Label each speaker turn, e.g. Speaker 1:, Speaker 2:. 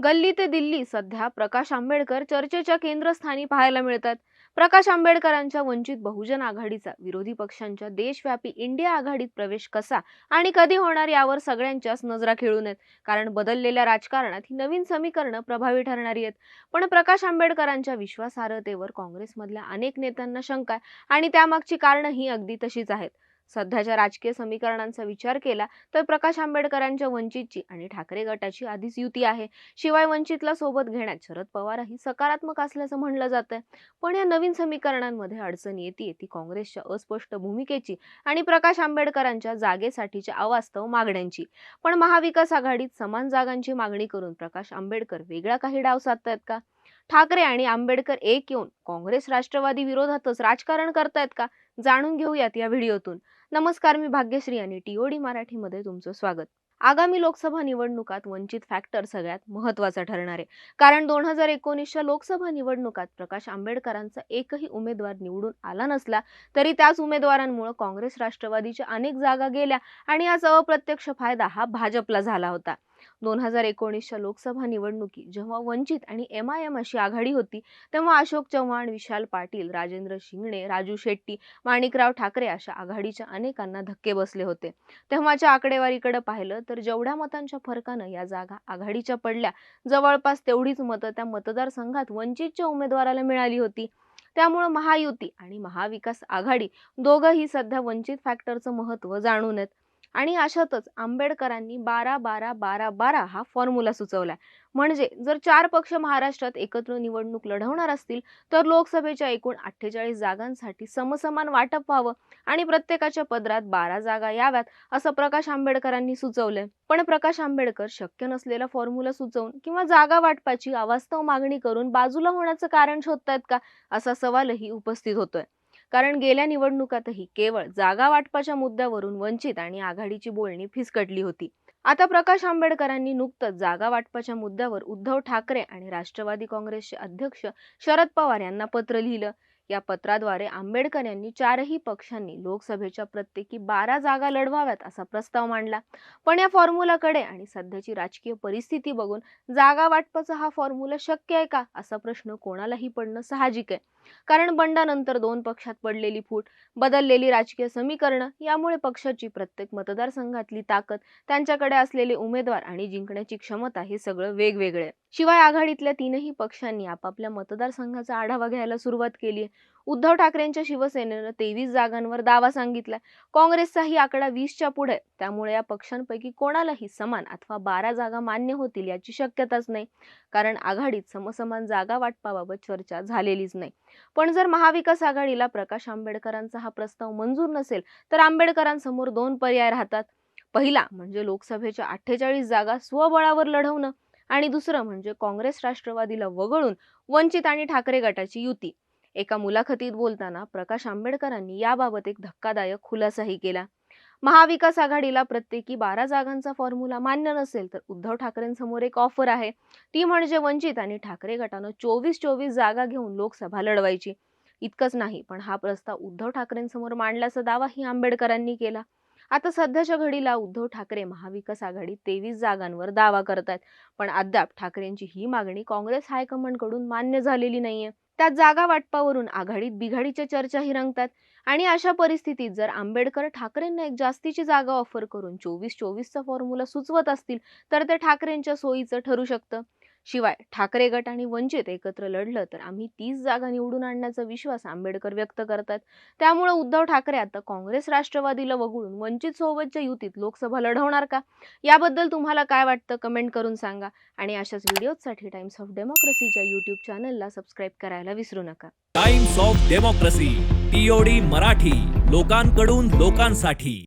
Speaker 1: गल्ली ते दिल्ली सध्या प्रकाश आंबेडकर चर्चेच्या केंद्रस्थानी पाहायला मिळतात. प्रकाश आंबेडकरांच्या वंचित बहुजन आघाडीचा विरोधी पक्षांच्या देशव्यापी इंडिया आघाडीत प्रवेश कसा आणि कधी होणार यावर सगळ्यांच्याच नजरा खेळू आहेत. कारण बदललेल्या राजकारणात ही नवीन समीकरणं प्रभावी ठरणारी आहेत. पण प्रकाश आंबेडकरांच्या विश्वासार्हतेवर काँग्रेसमधल्या अनेक नेत्यांना शंका आहे आणि त्यामागची कारणं ही अगदी तशीच आहेत. सध्याच्या राजकीय समीकरणांचा विचार केला तर प्रकाश आंबेडकरांच्या वंचितची आणि ठाकरे गटाची आधीच युती आहे. शिवाय वंचितला सोबत घेण्यात शरद पवारही सकारात्मक असल्याचं म्हणलं जातंय. पण या नवीन समीकरणांमध्ये अडचण येते ती काँग्रेसच्या अस्पष्ट भूमिकेची आणि प्रकाश आंबेडकरांच्या जागेसाठीच्या अवास्तव मागण्यांची. पण महाविकास आघाडीत समान जागांची मागणी करून प्रकाश आंबेडकर वेगळा काही डाव साधतायत का? ठाकरे आणि आंबेडकर एक येऊन काँग्रेस राष्ट्रवादी विरोधातच राजकारण करतायत का? जाणून घेऊयात या व्हिडिओतून. नमस्कार मी भाग्यश्री आणि टीओडी मराठीमध्ये तुमचं स्वागत. आगामी लोकसभा निवडणुकात वंचित फॅक्टर सगळ्यात महत्त्वाचा ठरणार आहे. कारण दोन हजार एकोणीसच्या लोकसभा निवडणुकात प्रकाश आंबेडकरांचा एकही उमेदवार निवडून आला नसला तरी त्याच उमेदवारांमुळे काँग्रेस राष्ट्रवादीच्या अनेक जागा गेल्या आणि याचा अप्रत्यक्ष फायदा हा भाजपला झाला होता. दोन हजार एकोणीसच्या लोकसभा निवडणुकीत जेव्हा वंचित आणि एम आय एम अशी आघाडी होती तेव्हा अशोक चव्हाण विशाल पाटील राजेंद्र शिंगणे राजू शेट्टी माणिकराव ठाकरे अशा आघाडीच्या अनेकांना धक्के बसले होते. तेव्हाच्या आकडेवारीकडे पाहिलं तर जेवढ्या मतांच्या फरकानं या जागा आघाडीच्या पडल्या जवळपास तेवढीच मतं त्या मतदारसंघात वंचितच्या उमेदवाराला मिळाली होती. त्यामुळं महायुती आणि महाविकास आघाडी दोघंही सध्या वंचित फॅक्टरचं महत्त्व जाणून आहेत. आणि अशातच आंबेडकरांनी बारा बारा बारा बारा हा फॉर्म्युला सुचवलाय. म्हणजे जर चार पक्ष महाराष्ट्रात एकत्र निवडणूक लढवणार असतील तर लोकसभेच्या एकूण अठ्ठेचाळीस जागांसाठी समसमान वाटप व्हावं आणि प्रत्येकाच्या पदरात बारा जागा याव्यात असं प्रकाश आंबेडकरांनी सुचवलंय. पण प्रकाश आंबेडकर शक्य नसलेला फॉर्म्युला सुचवून किंवा जागा वाटपाची अवास्तव मागणी करून बाजूला होण्याचं कारण शोधतायत का असा सवालही उपस्थित होतोय. कारण गेल्या निवडणुकातही केवळ जागा वाटपाच्या मुद्द्यावरून वंचित आणि आघाडीची बोलणी फिसकटली होती. आता प्रकाश आंबेडकरांनी नुकतंच जागा वाटपाच्या मुद्द्यावर उद्धव ठाकरे आणि राष्ट्रवादी काँग्रेसचे अध्यक्ष शरद पवार यांना पत्र लिहिलं. या पत्राद्वारे आंबेडकर यांनी चारही पक्षांनी लोकसभेच्या प्रत्येकी बारा जागा लढवाव्यात असा प्रस्ताव मांडला. पण या फॉर्म्युलाकडे आणि सध्याची राजकीय परिस्थिती बघून जागा वाटपाचा हा फॉर्म्युला शक्य आहे का? असा प्रश्न कोणालाही पडणं साहजिक आहे. कारण बंडानंतर दोन पक्षात पडलेली फूट बदललेली राजकीय समीकरणं यामुळे पक्षाची प्रत्येक मतदारसंघातली ताकद त्यांच्याकडे असलेले उमेदवार आणि जिंकण्याची क्षमता हे सगळं वेगवेगळे आहे. शिवाय आघाडीतल्या तीनही पक्षांनी आपापल्या मतदारसंघाचा आढावा घ्यायला सुरुवात केली आहे उद्धव ठाकरेंच्या शिवसेनेनं तेवीस जागांवर दावा सांगितलाय. काँग्रेसचाही आकडा वीसच्या पुढे त्यामुळे या पक्षांपैकी कोणालाही समान अथवा बारा जागा मान्य होतील याची शक्यताच नाही. कारण आघाडीत समसमान जागा वाटपाबाबत चर्चा झालेलीच नाही. पण जर महाविकास आघाडीला प्रकाश आंबेडकरांचा हा प्रस्ताव मंजूर नसेल तर आंबेडकरांसमोर दोन पर्याय राहतात. पहिला म्हणजे लोकसभेच्या अठ्ठेचाळीस जागा स्वबळावर लढवणं. आणि दुसरं म्हणजे काँग्रेस राष्ट्रवादीला वगळून वंचित आणि ठाकरे गटाची युती. एका मुलाखतीत बोलताना प्रकाश आंबेडकरांनी याबाबत एक धक्कादायक खुलासाही केला. महाविकास आघाडीला प्रत्येकी बारा जागांचा फॉर्म्युला मान्य नसेल तर उद्धव ठाकरेंसमोर एक ऑफर आहे. ती म्हणजे वंचित आणि ठाकरे गटानं चोवीस चोवीस जागा घेऊन लोकसभा लढवायची. इतकंच नाही पण हा प्रस्ताव उद्धव ठाकरेंसमोर मांडल्याचा दावाही आंबेडकरांनी केला. आता सध्याच्या घडीला उद्धव ठाकरे महाविकास आघाडी तेवीस जागांवर दावा करत आहेत पण अद्याप ठाकरेंची ही मागणी काँग्रेस हायकमांडकडून मान्य झालेली नाहीये. त्यात जागा वाटपावरून आघाडीत बिघाडीच्या चर्चाही रंगतात. आणि अशा परिस्थितीत जर आंबेडकर ठाकरेंना एक जास्तीची जागा ऑफर करून चोवीस चोवीसचा फॉर्म्युला सुचवत असतील तर ते ठाकरेंच्या सोयीचं ठरू शकतं. शिवाय ठाकरे गट आणि वंचित एकत्र लढलं तर आम्ही तीस जागा निवडून आणण्याचा विश्वास आंबेडकर व्यक्त करतात. त्यामुळे उद्धव ठाकरे आता काँग्रेस राष्ट्रवादीला वगळून वंचित सोबतच्या युतीत लोकसभा लढवणार का? याबद्दल तुम्हाला काय वाटतं कमेंट करून सांगा आणि अशाच व्हिडिओसाठी टाइम्स ऑफ डेमोक्रेसीच्या युट्यूब चॅनलला सबस्क्राईब करायला विसरू नका.
Speaker 2: Times of Democracy TOD Marathi लोकांकडून लोकांसाठी.